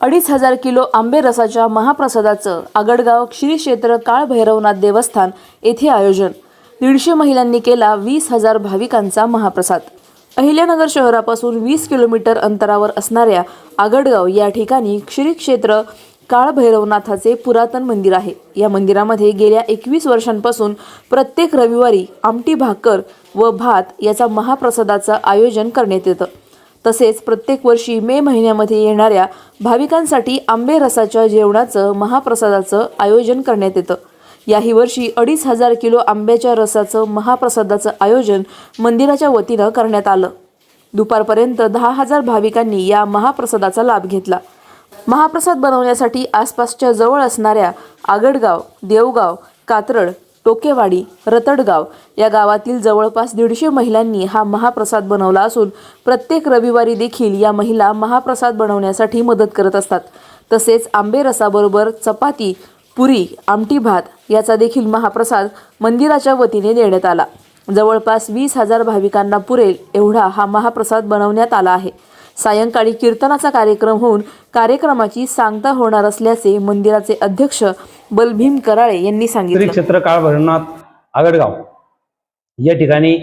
अडीच हजार किलो आंबे रसाच्या महाप्रसादाचं आगडगाव श्री क्षेत्र काळभैरवनाथ देवस्थान येथे आयोजन. दीडशे महिलांनी केला वीस हजार भाविकांचा महाप्रसाद. अहिल्यानगर शहरापासून वीस किलोमीटर अंतरावर असणाऱ्या आगडगाव या ठिकाणी श्री क्षेत्र काळभैरवनाथाचे पुरातन मंदिर आहे. या मंदिरामध्ये गेल्या एकवीस वर्षांपासून प्रत्येक रविवारी आमटी भाकर व भात याचा महाप्रसादाचं आयोजन करण्यात येतं. तसेच प्रत्येक वर्षी मे महिन्यामध्ये येणाऱ्या भाविकांसाठी आंबे रसाच्या जेवणाचं महाप्रसादाचं आयोजन करण्यात येतं. याही वर्षी अडीच हजार किलो आंब्याच्या रसाचं महाप्रसादाचं आयोजन मंदिराच्या वतीनं करण्यात आलं. दुपारपर्यंत दहा हजार भाविकांनी या महाप्रसादाचा लाभ घेतला. महाप्रसाद बनवण्यासाठी आसपासच्या जवळ असणाऱ्या आगडगाव देवगाव कात्रड टोकेवाडी रतडगाव या गावातील जवळपास दीडशे महिलांनी हा महाप्रसाद बनवला असून प्रत्येक रविवारी देखील या महिला महाप्रसाद बनवण्यासाठी मदत करत असतात. तसेच आंबे रसाबरोबर चपाती पुरी आमटी भात याचा देखील महाप्रसाद मंदिराच्या वतीने देण्यात आला. जवळपास वीस हजार भाविकांना पुरेल एवढा हा महाप्रसाद बनवण्यात आला आहे. सायंकाळी कीर्तनाचा कार्यक्रम होऊन कार्यक्रमाची सांगता होणार असल्याचे मंदिराचे अध्यक्ष बलभीम कराळे यांनी सांगितलं. क्षेत्र काळभरनाथ आगडगाव. या ठिकाणी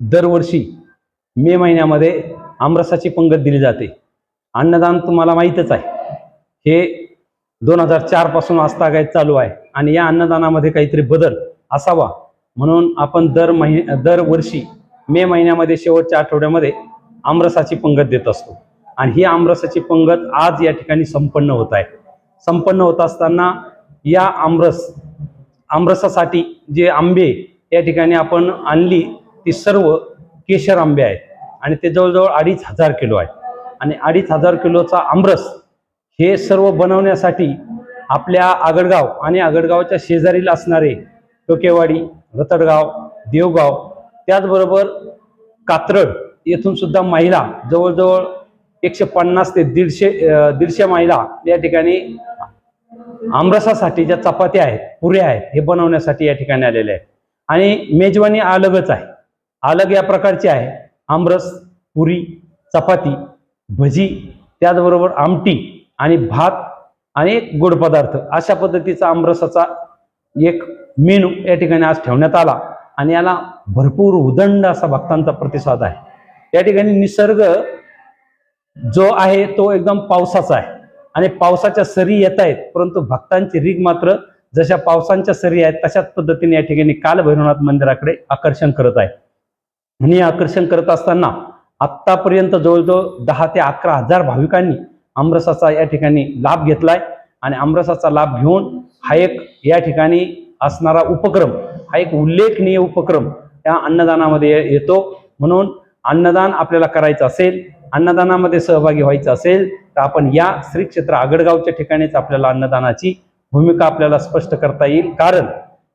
दरवर्षी मे महिन्यामध्ये आमरसाची पंगत दिली जाते. अन्नदान तुम्हाला माहीतच आहे. हे दोन हजार चारपासून आस्थागायत चालू आहे आणि या अन्नदानामध्ये काहीतरी बदल असावा म्हणून आपण दर महिन्या दरवर्षी मे महिन्यामध्ये शेवटच्या आठवड्यामध्ये आमरसाची पंगत देत असतो. आणि ही आमरसाची पंगत आज या ठिकाणी संपन्न होत आहे. संपन्न होत असताना या आमरस आमरसासाठी जे आंबे या ठिकाणी आपण आणली ती सर्व केशर आंबे आहेत. आणि ते जवळजवळ अडीच हजार किलो आहे आणि अडीच हजार किलोचा आमरस हे सर्व बनवण्यासाठी आपल्या आगडगाव आणि आगडगावच्या शेजारील असणारे टोकेवाडी रतडगाव देवगाव त्याचबरोबर कात्रड येथून सुद्धा महिला जवळजवळ एकशे पन्नास ते दीडशे दीडशे महिला या ठिकाणी आमरसासाठी ज्या चपात्या आहेत पुऱ्या आहेत हे बनवण्यासाठी या ठिकाणी आलेले आहेत. आणि मेजवानी अलगच आहे. अलग या प्रकारची आहे. आमरस पुरी चपाती भजी त्याचबरोबर आमटी आणि भात आणि गोड पदार्थ. अशा पद्धतीचा आमरसाचा एक मेनू या ठिकाणी आज ठेवण्यात आला आणि याला भरपूर उदंड असा भक्तांचा प्रतिसाद आहे. या ठिकाणी निसर्ग जो आहे तो एकदम पावसाचा आहे. आणि पावसाच्या सरी येत आहेत परंतु भक्तांची रीग मात्र जशा पावसांच्या सरी आहेत तशाच पद्धतीने या ठिकाणी कालभैरवनाथ मंदिराकडे आकर्षण करत आहे. आणि हे आकर्षण करत असताना आत्तापर्यंत जवळजवळ दहा ते अकरा हजार भाविकांनी आमरसाचा या ठिकाणी लाभ घेतलाय आणि आमरसाचा लाभ घेऊन हा एक या ठिकाणी असणारा उपक्रम हा एक उल्लेखनीय उपक्रम या अन्नदानामध्ये येतो. म्हणून अन्नदान आपल्याला करायचं असेल अन्नदानामध्ये सहभागी व्हायचं असेल तर आपण या श्री क्षेत्र आगडगावच्या ठिकाणीच आपल्याला अन्नदानाची भूमिका आपल्याला स्पष्ट करता येईल. कारण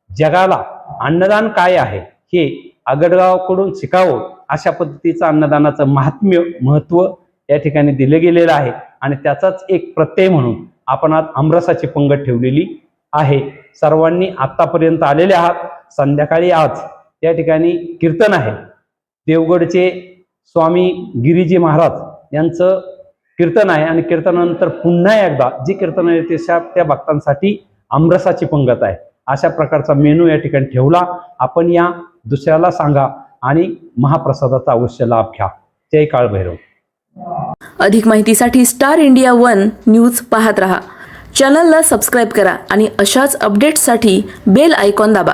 जगाला अन्नदान काय आहे? हे आगडगावकडून शिकावं अशा पद्धतीचं अन्नदानाचं महात्म्य महत्त्व या ठिकाणी दिलं गेलेलं आहे. आणि त्याचाच एक प्रत्यय म्हणून आपण आज आमरसाची पंगत ठेवलेली आहे. सर्वांनी आतापर्यंत आलेले आहात. संध्याकाळी आज या ठिकाणी कीर्तन आहे. देवगडचे स्वामी गिरीजी महाराज यांचं कीर्तन आहे आणि कीर्तनानंतर पुन्हा एकदा जी कीर्तन आहे त्या- भक्तांसाठी आमरसाची पंगत आहे. अशा प्रकारचा मेनू या ठिकाणी ठेवला. आपण या दुसऱ्याला सांगा आणि महाप्रसादाचा अवश्य लाभ घ्या. जय काळ भैरव अधिक माहितीसाठी स्टार इंडिया वन न्यूज पाहत रहा. चॅनलला सबस्क्राईब करा आणि अशाच अपडेट्ससाठी बेल आयकॉन दाबा.